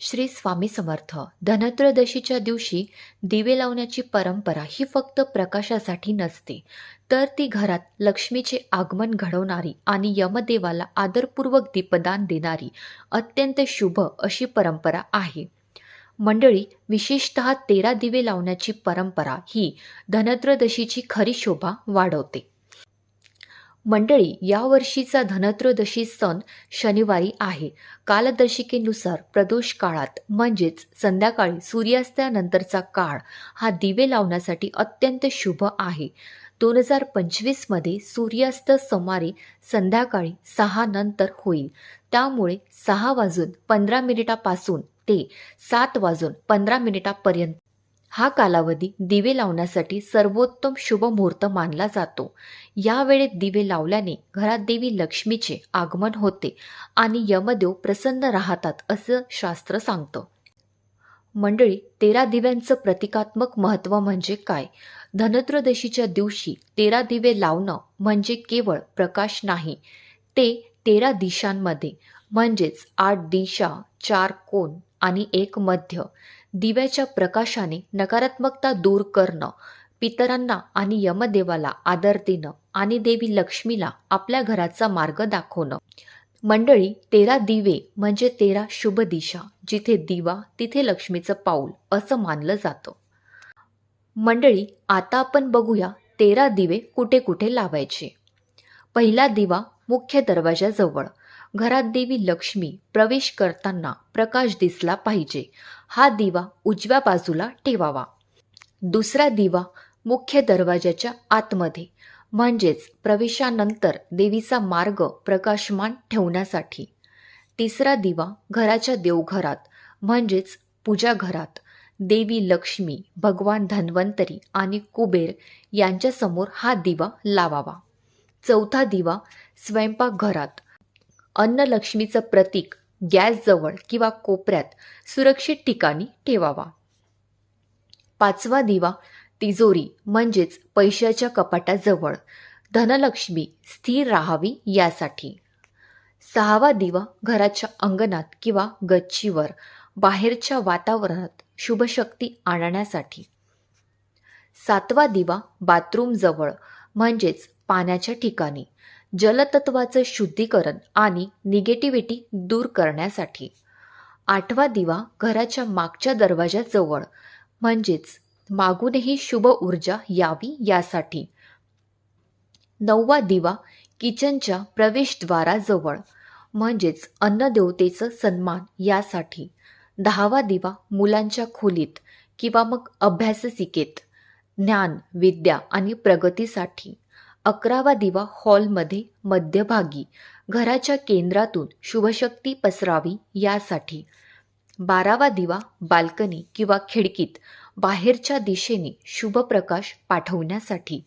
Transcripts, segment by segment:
श्री स्वामी समर्थ. धनत्रयोदशीच्या दिवशी दिवे लावण्याची परंपरा ही फक्त प्रकाशासाठी नसते तर ती घरात लक्ष्मीचे आगमन घडवणारी आणि यमदेवाला आदरपूर्वक दीपदान देणारी अत्यंत शुभ अशी परंपरा आहे. मंडळी विशेषतः तेरा दिवे लावण्याची परंपरा ही धनत्रयोदशीची खरी शोभा वाढवते. मंडळी यावर्षीचा धनत्रयोदशी सण शनिवारी आहे. कालदर्शिकेनुसार प्रदोष काळात म्हणजेच संध्याकाळी सूर्यास्तानंतरचा काळ हा दिवे लावण्यासाठी अत्यंत शुभ आहे. दोन हजार पंचवीसमध्ये सूर्यास्त सुमारे संध्याकाळी सहा नंतर होईल. त्यामुळे सहा वाजून पंधरा मिनिटापासून ते सात वाजून पंधरा मिनिटापर्यंत हा कालावधी दिवे लावण्यासाठी सर्वोत्तम शुभ मुहूर्त मानला जातो. या वेळेत दिवे लावल्याने घरात देवी लक्ष्मीचे आगमन होते आणि यमदेव प्रसन्न राहतात असं शास्त्र सांगतं. मंडळी तेरा दिव्यांचं प्रतिकात्मक महत्त्व म्हणजे काय? धनत्रयोदशीच्या दिवशी तेरा दिवे लावणं म्हणजे केवळ प्रकाश नाही. ते तेरा दिशांमध्ये म्हणजेच आठ दिशा चार कोण आणि एक मध्य. दिव्याच्या प्रकाशाने नकारात्मकता दूर करणं पितरांना आणि यमदेवाला आदर देणं आणि देवी लक्ष्मीला आपल्या घराचा मार्ग दाखवणं. मंडळी तेरा दिवे म्हणजे तेरा शुभ दिशा. जिथे दिवा तिथे लक्ष्मीचं पाऊल असं मानलं जातं. मंडळी आता आपण बघूया तेरा दिवे कुठे कुठे लावायचे. पहिला दिवा मुख्य दरवाजाजवळ. घरात देवी लक्ष्मी प्रवेश करताना प्रकाश दिसला पाहिजे. हा दिवा उजव्या बाजूला ठेवावा. दुसरा दिवा मुख्य दरवाजाच्या आतमध्ये म्हणजेच प्रवेशानंतर देवीचा मार्ग प्रकाशमान ठेवण्यासाठी. तिसरा दिवा घराच्या देवघरात म्हणजेच पूजा घरात देवी लक्ष्मी भगवान धन्वंतरी आणि कुबेर यांच्यासमोर हा दिवा लावावा. चौथा दिवा स्वयंपाकघरात अन्नलक्ष्मीचं प्रतीक गॅसजवळ किंवा कोपऱ्यात सुरक्षित ठिकाणी ठेवावा. पाचवा दिवा तिजोरी म्हणजेच पैशाच्या कपाटाजवळ. धनलक्ष्मी स्थिर राहावी यासाठी. सहावा दिवा घराच्या अंगणात किंवा गच्चीवर बाहेरच्या वातावरणात शुभशक्ती आणण्यासाठी. सातवा दिवा बाथरूमजवळ म्हणजेच पाण्याच्या ठिकाणी. जलतत्वाचं शुद्धीकरण आणि निगेटिव्हिटी दूर करण्यासाठी. आठवा दिवा घराच्या मागच्या दरवाजाजवळ म्हणजेच मागूनही शुभ ऊर्जा यावी यासाठी. नववा दिवा किचनच्या प्रवेशद्वाराजवळ म्हणजेच अन्नदेवतेचं सन्मान यासाठी. दहावा दिवा मुलांच्या खोलीत किंवा मग अभ्याससिकेत ज्ञान विद्या आणि प्रगतीसाठी. अकरावा दिवा हॉलमध्ये मध्यभागी घराच्या केंद्रातून शुभशक्ती पसरावी यासाठी. बारावा दिवा बाल्कनी किंवा खिडकीत बाहेरच्या दिशेने शुभप्रकाश पाठवण्यासाठी.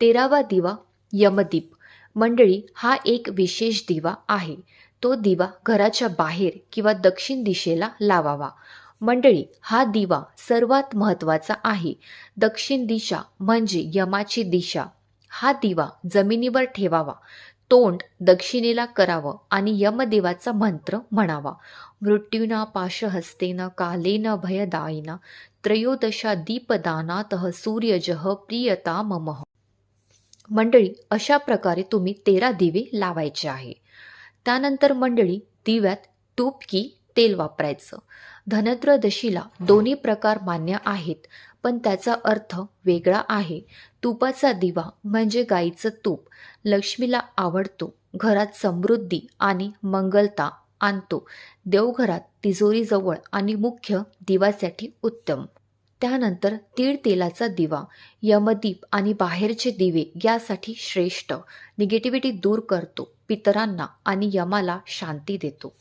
तेरावा दिवा यमदीप मंडळी हा एक विशेष दिवा आहे. तो दिवा घराच्या बाहेर किंवा दक्षिण दिशेला लावावा. मंडळी हा दिवा सर्वात महत्त्वाचा आहे. दक्षिण दिशा म्हणजे यमाची दिशा. हा दिवा जमिनीवर ठेवावा. तोंड दक्षिणेला करावं आणि यमदेवाचा मंत्र म्हणावा. मृत्यूना पाशहस्तेन कालेन भयदायिना त्रयोदशा दीपदानातः सूर्यजह प्रियता मम. मंडळी अशा प्रकारे तुम्ही तेरा दिवे लावायचे आहे. त्यानंतर मंडळी दिव्यात तूप की तेल वापरायचं. धनत्रदशीला दोन्ही प्रकार मान्य आहेत पण त्याचा अर्थ वेगळा आहे. तुपाचा दिवा म्हणजे गाईचं तूप. लक्ष्मीला आवडतो घरात समृद्धी आणि मंगलता आणतो. देवघरात तिजोरीजवळ आणि मुख्य दिवासाठी उत्तम. त्यानंतर तीळ तेलाचा दिवा यमदीप आणि बाहेरचे दिवे यासाठी श्रेष्ठ. निगेटिव्हिटी दूर करतो पितरांना आणि यमाला शांती देतो.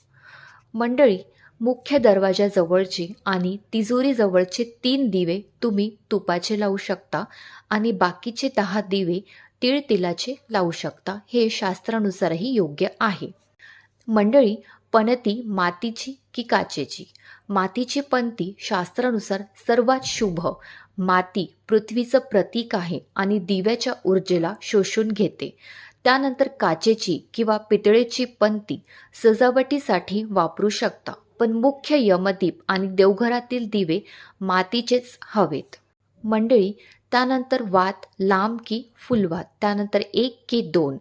मंडळी मुख्य दरवाजाजवळची आणि तिजोरीजवळचे तीन दिवे तुम्ही तुपाचे लावू शकता आणि बाकीचे दहा दिवे तीळ तिलाचे लावू शकता. हे शास्त्रानुसारही योग्य आहे. मंडळी पणती मातीची की काचेची? मातीची पंती शास्त्रानुसार सर्वात शुभ. माती पृथ्वीचं प्रतीक आहे आणि दिव्याच्या ऊर्जेला शोषून घेते. त्यानंतर काचेची किंवा पितळेची पंती सजावटीसाठी वापरू शकता. पण मुख्य यमदीप आणि देवघरातील दिवे मातीचेच हवेत. मंडळी त्यानंतर वात लांब की फुलवात त्यानंतर एक की दोन.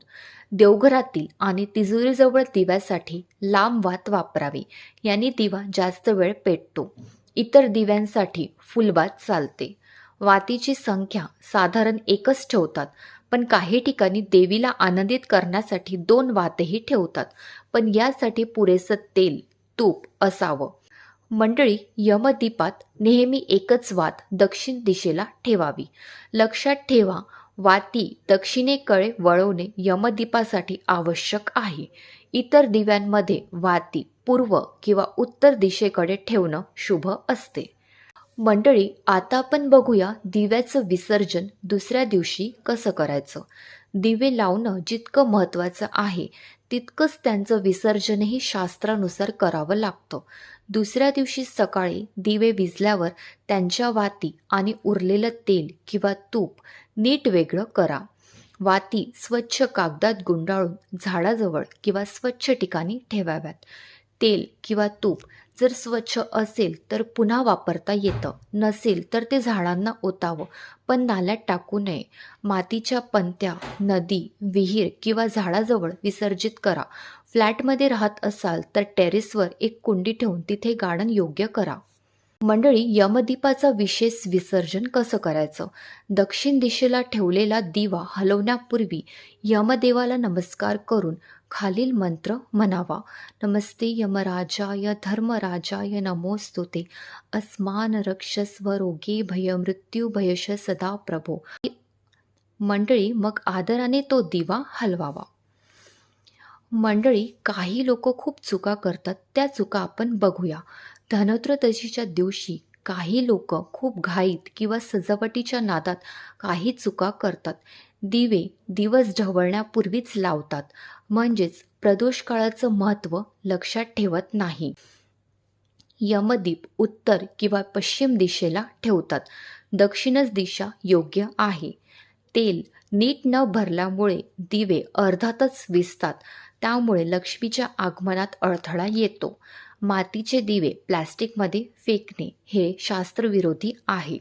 देवघरातील आणि तिजोरीजवळ दिव्यासाठी लांब वात वापरावी. यांनी दिवा जास्त वेळ पेटतो. इतर दिव्यांसाठी फुलवात चालते. वातीची संख्या साधारण एकच ठेवतात पण काही ठिकाणी देवीला आनंदित करण्यासाठी दोन वातही ठेवतात. पण यासाठी पुरेसं तेल तूप असावं. मंडळी यमदीपात नेहमी एकच वात दक्षिण दिशेला ठेवावी. लक्षात ठेवा वाती दक्षिणेकडे वळवणे यमदीपासाठी आवश्यक आहे. इतर दिव्यांमध्ये वाती पूर्व किंवा उत्तर दिशेकडे ठेवणं शुभ असते. मंडळी आता आपण बघूया दिव्याचं विसर्जन दुसऱ्या दिवशी कसं करायचं. दिवे लावणं जितकं महत्त्वाचं आहे तितकंच त्यांचं विसर्जनही शास्त्रानुसार करावं लागतं. दुसऱ्या दिवशी सकाळी दिवे विजल्यावर त्यांच्या वाती आणि उरलेलं तेल किंवा तूप नीट वेगळं करा. वाती स्वच्छ कागदात गुंडाळून झाडाजवळ किंवा स्वच्छ ठिकाणी ठेवाव्यात. तेल किंवा तूप जर स्वच्छ असेल तर पुन्हा वापरता येतं. नसेल तर ते झाडांना ओतावं. पण नाल्यात टाकू नये. मातीच्या पंत्या नदी विहीर किंवा झाडाजवळ विसर्जित करा. फ्लॅटमध्ये राहत असाल तर टेरेसवर एक कुंडी ठेवून तिथे गार्डन योग्य करा. मंडळी यमदीपाचा विशेष विसर्जन कसं करायचं? दक्षिण दिशेला ठेवलेला दिवा हलवण्यापूर्वी यमदेवाला नमस्कार करून खालील मंत्र म्हणावा. नमस्ते यमराजाय धर्मराजाय नमोस्तुते. अस्मान रक्षस्व भय मृत्यू भयश सदा प्रभो. मंडळी मग आदराने तो दिवा हलवावा. मंडळी काही लोक खूप चुका करतात त्या चुका आपण बघूया. धनत्रदशीच्या दिवशी काही लोक खूप घाईत किंवा सजावटीच्या नादात काही चुका करतात. दिवे दिवस ढवळण्यापूर्वीच लावतात. म्हणजेच प्रदोष काळाचं महत्त्व लक्षात ठेवत नाही. यमदीप उत्तर किंवा पश्चिम दिशेला ठेवतात. दक्षिणच दिशा योग्य आहे. तेल नीट न भरल्यामुळे दिवे अर्धातच विजतात त्यामुळे लक्ष्मीच्या आगमनात अडथळा येतो. मातीचे दिवे प्लॅस्टिकमध्ये फेकणे हे शास्त्रविरोधी आहे.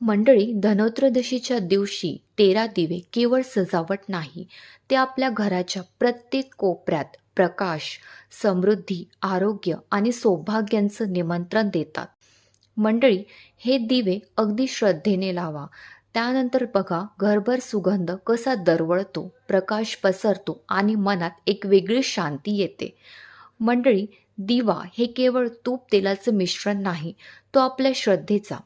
मंडळी धनोत्रदशीच्या दिवशी तेरा दिवे केवळ सजावट नाही ते आपल्या घराच्या प्रत्येक कोपऱ्यात प्रकाश समृद्धी आरोग्य आणि सौभाग्यांचं निमंत्रण देतात. मंडळी हे दिवे अगदी श्रद्धेने लावा. त्यानंतर बघा घरभर सुगंध कसा दरवळतो प्रकाश पसरतो आणि मनात एक वेगळी शांती येते. मंडळी दिवा हे केवळ तूप तेलाचं मिश्रण नाही तो आपल्या श्रद्धेचा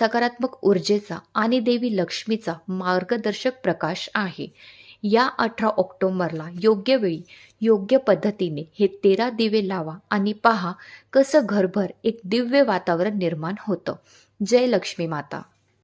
सकारात्मक ऊर्जेचा आणि देवी लक्ष्मीचा मार्गदर्शक प्रकाश आहे. या अठरा ऑक्टोबरला योग्य वेळी योग्य पद्धतीने हे तेरा दिवे लावा आणि पहा कसं घरभर एक दिव्य वातावरण निर्माण होतं. जय लक्ष्मी माता